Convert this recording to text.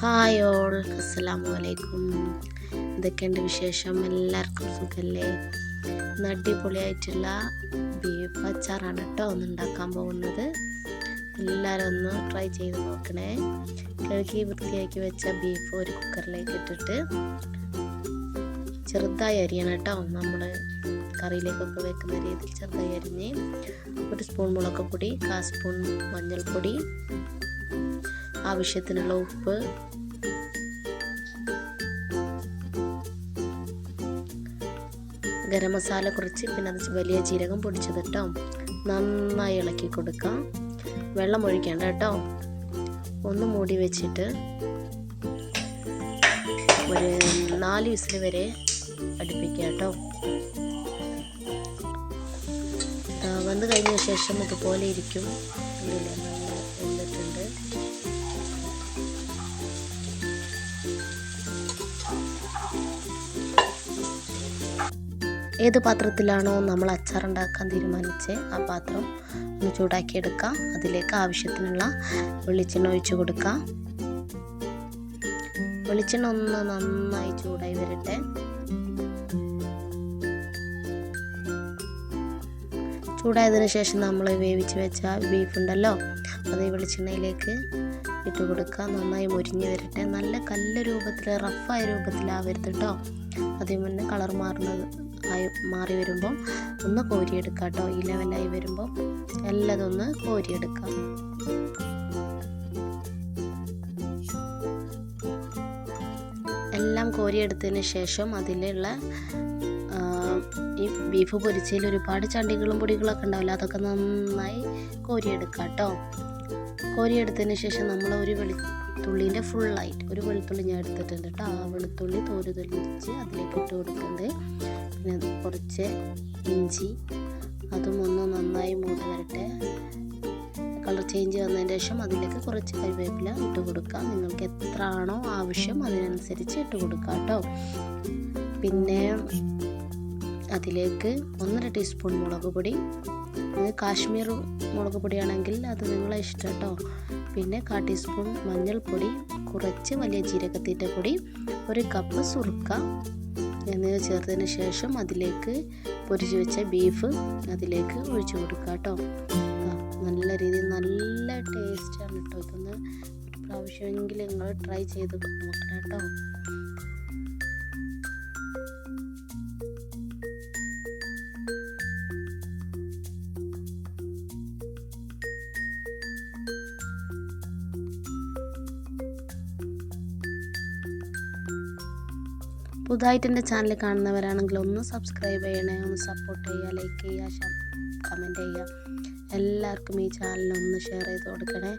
Hi all അസ്സലാമു അലൈക്കും. എന്തൊക്കെയുണ്ട് വിശേഷം? എല്ലാവർക്കും സുഖല്ലേ? നടിപൊളിയായിട്ടുള്ള ബീഫ് അച്ചാറാണ് കേട്ടോ ഒന്ന് ഉണ്ടാക്കാൻ പോകുന്നത്. എല്ലാവരും ഒന്ന് ട്രൈ ചെയ്ത് നോക്കണേ. കഴുകി വൃത്തിയാക്കി വെച്ച ബീഫ് ഒരു കുക്കറിലേക്ക് ഇട്ടിട്ട് ചെറുതായി അരിയണം കേട്ടോ. നമ്മൾ കറിയിലേക്കൊക്കെ വെക്കുന്ന രീതിയിൽ ചെറുതായി അരിഞ്ഞ് ഒരു സ്പൂൺ മുളക് പൊടി കാ സ്പൂൺ മഞ്ഞൾപ്പൊടി ആവശ്യത്തിനുള്ള ഉപ്പ്. ഗരം മസാല കുറച്ച് പിന്നെ അത് വലിയ ജീരകം പൊടിച്ചത് കേട്ടോ നന്നായി ഇളക്കി കൊടുക്കാം. വെള്ളം ഒഴിക്കേണ്ട കേട്ടോ ഒന്ന് മൂടി വെച്ചിട്ട് ഒരു നാല് വിസിൽ വരെ അടുപ്പിക്കുക കേട്ടോ വന്നു കഴിഞ്ഞ ശേഷം ഇതുപോലെ ഇരിക്കും. ഏത് പാത്രത്തിലാണോ നമ്മൾ അച്ചാർ ഉണ്ടാക്കാൻ തീരുമാനിച്ച് ആ പാത്രം ഒന്ന് ചൂടാക്കി എടുക്കാം അതിലേക്ക് ആവശ്യത്തിനുള്ള വെളിച്ചെണ്ണ ഒഴിച്ചു കൊടുക്കാം. വെളിച്ചെണ്ണ ഒന്ന് നന്നായി ചൂടായി വരട്ടെ. ചൂടായതിനു ശേഷം നമ്മൾ വേവിച്ച് വെച്ച ബീഫ് ഉണ്ടല്ലോ അത് ഈ വെളിച്ചെണ്ണയിലേക്ക് ഇട്ട് കൊടുക്കുക. നന്നായി മുരിഞ്ഞ് വരട്ടെ. നല്ല കല്ല് രൂപത്തിൽ റഫായ രൂപത്തിലാവരുത് കേട്ടോ അതിന് മുന്നേ കളർ മാറുന്നത് ആയി മാറി വരുമ്പോൾ ഒന്ന് കോരിയെടുക്കുക കേട്ടോ ഈ ലെവലായി വരുമ്പോൾ എല്ലാതൊന്ന് കോരിയെടുക്കാം എല്ലാം കോരിയെടുത്തതിന് ശേഷം അതിലുള്ള ഈ ബീഫ് പൊരിച്ചതിൽ ഒരുപാട് ചണ്ടികളും പൊടികളൊക്കെ ഉണ്ടാവില്ല? അതൊക്കെ നന്നായി കോരിയെടുക്കാം കേട്ടോ കോരിയെടുത്തതിന് ശേഷം നമ്മൾ ഒരു വെളുത്തുള്ളിന്റെ ഫുള്ളായിട്ട് ഒരു വെളുത്തുള്ളി ഞാൻ എടുത്തിട്ടുണ്ട് കേട്ടോ. ആ വെളുത്തുള്ളി തോൽ തൊലിച്ച് അതിലേക്ക് ഇട്ട് കൊടുക്കുന്നത് പിന്നെ കുറച്ച് ഇഞ്ചി അതും ഒന്ന് നന്നായി മൂടി വരട്ടെ. കളർ ചേഞ്ച് വന്നതിന് ശേഷം അതിലേക്ക് കുറച്ച് കറിവേപ്പില ഇട്ട് കൊടുക്കാം. നിങ്ങൾക്ക് എത്ര ആണോ ആവശ്യം അതിനനുസരിച്ച് ഇട്ട് കൊടുക്കാം കേട്ടോ. പിന്നെ അതിലേക്ക് ഒന്നര ടീസ്പൂൺ മുളക് പൊടി കാശ്മീർ മുളക് പൊടിയാണെങ്കിൽ അത് നിങ്ങളെ ഇഷ്ടം കേട്ടോ. പിന്നെ കാ ടീസ്പൂൺ മഞ്ഞൾപ്പൊടി കുറച്ച് വലിയ ജീരകത്തിന്റെ പൊടി ഒരു കപ്പ് സുറുക്ക എന്നിവ ചേർത്തതിന് ശേഷം അതിലേക്ക് പൊരിച്ചു വെച്ച ബീഫ് അതിലേക്ക് ഒഴിച്ചു കൊടുക്കുക കേട്ടോ. നല്ല രീതിയിൽ നല്ല ടേസ്റ്റാണ് കേട്ടോ. ഇതൊന്ന് ഒരു പ്രാവശ്യമെങ്കിലും നിങ്ങൾ ട്രൈ ചെയ്ത് നോക്കണം കേട്ടോ. പുതുതായിട്ട് എന്റെ ചാനൽ കാണുന്നവരാണെങ്കിൽ ഒന്ന് സബ്സ്ക്രൈബ് ചെയ്യണേ ഒന്ന് സപ്പോർട്ട് ചെയ്യുക ലൈക്ക് ചെയ്യുക കമന്റ് ചെയ്യുക. എല്ലാവർക്കും ഈ ചാനൽ ഒന്ന് ഷെയർ ചെയ്ത് കൊടുക്കണേ.